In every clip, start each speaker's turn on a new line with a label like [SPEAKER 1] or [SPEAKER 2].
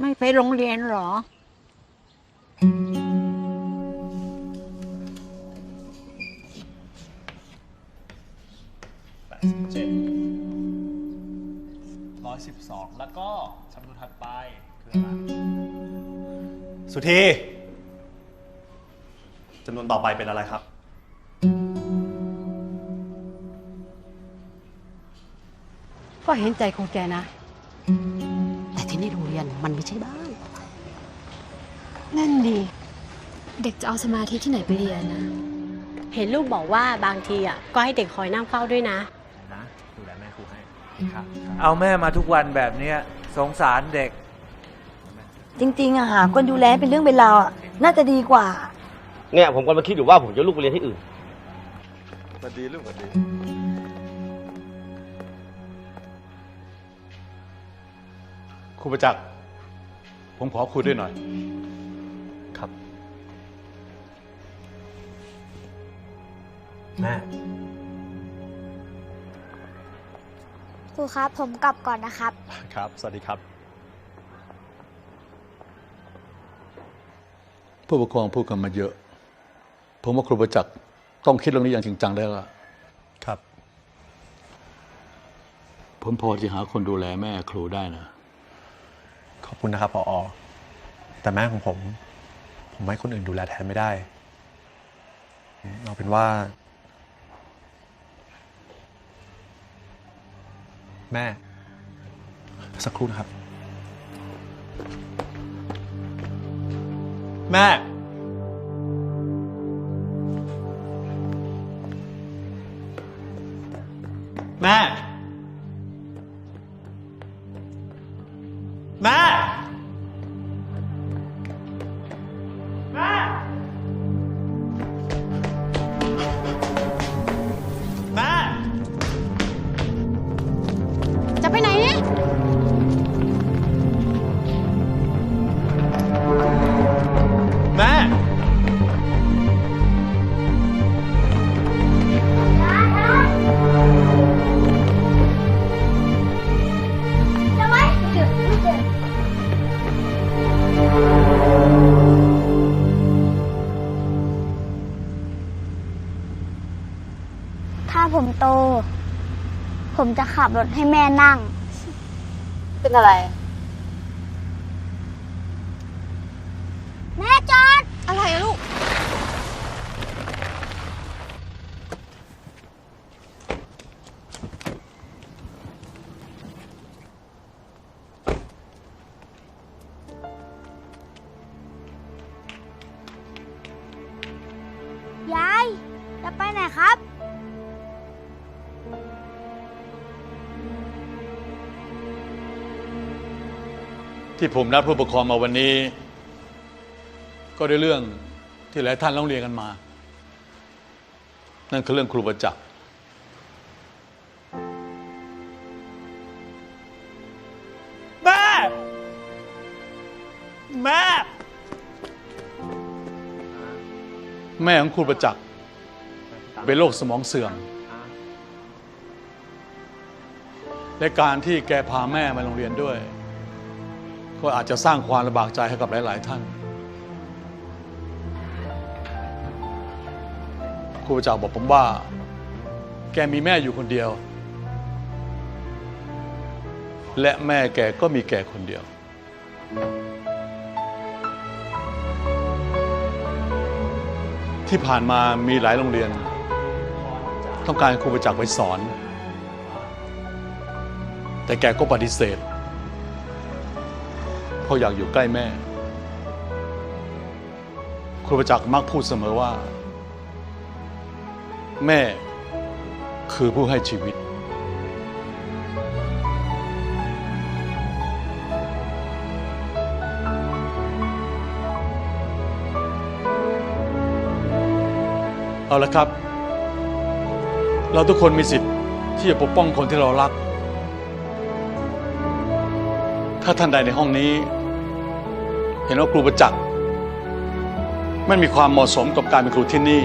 [SPEAKER 1] ไม่ไปโรงเรียนเหรอ
[SPEAKER 2] แปดสิบเจ็ดร้อยสิบสองแล้วก็จำนวนถัดไปคืออะไร
[SPEAKER 3] สุธีจำนวนต่อไปเป็นอะไรครับ
[SPEAKER 4] ก็เห็นใจของแกนะ ยนมันไม่ใช่บ้าน
[SPEAKER 5] นั่นดี เด็กจะเอาสมาธิที่ไหนไปเรียนนะ
[SPEAKER 6] เห็นลูกบอกว่าบางทีอะก็ให้เด็กคอยนั่งเฝ้าด้วยนะ
[SPEAKER 2] นะดูแลแม่ครูให้ครับ
[SPEAKER 7] เอาแม่มาทุกวันแบบเนี้ยสงสารเด็ก
[SPEAKER 8] จริงๆอะหาคนดูแลเป็นเรื่องเป็นราวอะน่าจะดีกว่า
[SPEAKER 9] เนี่ยผมกำลังคิดอยู่ว่าผมจะลูกไปเรียนที่อื่น
[SPEAKER 3] สวัสดีลูกสวัสดี ครูประจักษ์ ผมขอคุยด้วยหน่อย
[SPEAKER 2] ครับ แม่
[SPEAKER 10] ครูครับ ผมกลับก่อนนะครับ
[SPEAKER 3] ครับ สวัสดีครับ ผู้ปกครองพูดกันมาเยอะ ผมว่าครูประจักษ์ต้องคิดเรื่องนี้อย่างจริงจังได้แล้วครับ ผมพอจะหาคนดูแลแม่ครูได้นะ
[SPEAKER 2] ขอบคุณนะครับพออแต่แม่ของผม ผมให้คนอื่นดูแลแทนไม่ได้ เอาเป็นว่า แม่ สักครู่นะครับ แม่ แม่ แม่แม่
[SPEAKER 10] ผมจะขับรถให้แม่นั่ง
[SPEAKER 4] เป็นอะไร
[SPEAKER 10] แม่จอด
[SPEAKER 5] อะไรอะลูก
[SPEAKER 3] ที่ผมนัดผู้ปกครองมาวันนี้ ก็ด้วยเรื่องที่หลายท่านร้องเรียนกันมา นั่นคือเรื่องครูประจักษ์
[SPEAKER 2] แม่ แม่
[SPEAKER 3] แม่ของครูประจักษ์เป็นโรคสมองเสื่อม และการที่แกพาแม่มาโรงเรียนด้วย ก็อาจจะสร้างความลำบากใจให้กับหลาย ๆ ท่านครูประจักษ์บอกผมว่า แกมีแม่อยู่คนเดียว และแม่แกก็มีแกคนเดียว ที่ผ่านมามีหลายโรงเรียน ต้องการครูประจักษ์ไปสอน แต่แกก็ปฏิเสธ เพราะอยากอยู่ใกล้แม่ ครูประจักษ์มักพูดเสมอว่า แม่คือผู้ให้ชีวิต เอาละครับ เราทุกคนมีสิทธิ์ที่จะปกป้องคนที่เรารัก ถ้าท่านใดในห้องนี้ เห็นว่าครูประจักษ์ไม่มีความเหมาะสมกับการเป็นครูที่นี่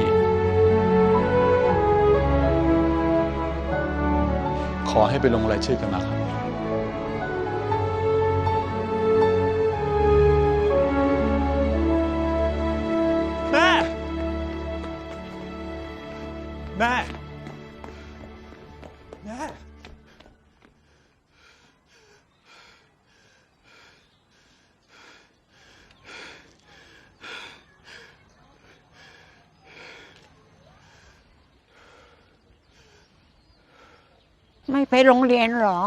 [SPEAKER 3] ขอให้ไปลงรายชื่อกันนะครับแม่แม่
[SPEAKER 1] ไม่ไปโรงเรียนหรอ